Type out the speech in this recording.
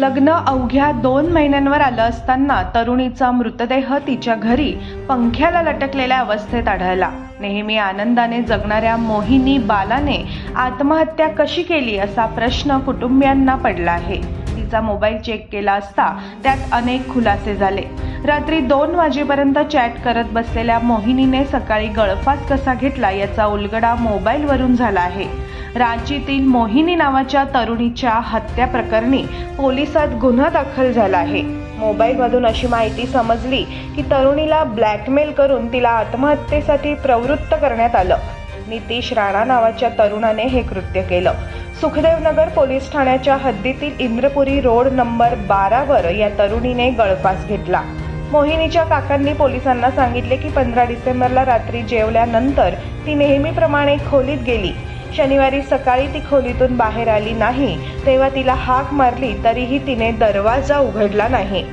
लग्न अवघ्या दोन महिन्यांवर आलं असताना तरुणीचा मृतदेह तिच्या घरी पंख्याला लटकलेल्या अवस्थेत आढळला. नेहमी आनंदाने जगणाऱ्या मोहिनी बालाने आत्महत्या कशी केली असा प्रश्न कुटुंबियांना पडला आहे. तिचा मोबाईल चेक केला असता त्यात अनेक खुलासे झाले. रात्री दोन वाजेपर्यंत चॅट करत बसलेल्या मोहिनीने सकाळी गळफास कसा घेतला याचा उलगडा मोबाईलवरून झाला आहे. रांचीतील मोहिनी नावाच्या तरुणीच्या हत्या प्रकरणी पोलिसात गुन्हा दाखल झाला आहे. मोबाईलमधून अशी माहिती समजली की तरुणीला ब्लॅकमेल करून तिला आत्महत्येसाठी प्रवृत्त करण्यात आलं. नितीश राणा नावाच्या तरुणाने हे कृत्य केलं. सुखदेवनगर पोलीस ठाण्याच्या हद्दीतील इंद्रपुरी रोड नंबर बारावर या तरुणीने गळफास घेतला. मोहिनीच्या काकांनी पोलिसांना सांगितले की पंधरा डिसेंबरला रात्री जेवल्यानंतर ती नेहमीप्रमाणे खोलीत गेली. शनिवारी सकाळी ती खोलीतून बाहेर आली नाही. तेव्हा तिला हाक मारली तरीही तिने दरवाजा उघडला नाही.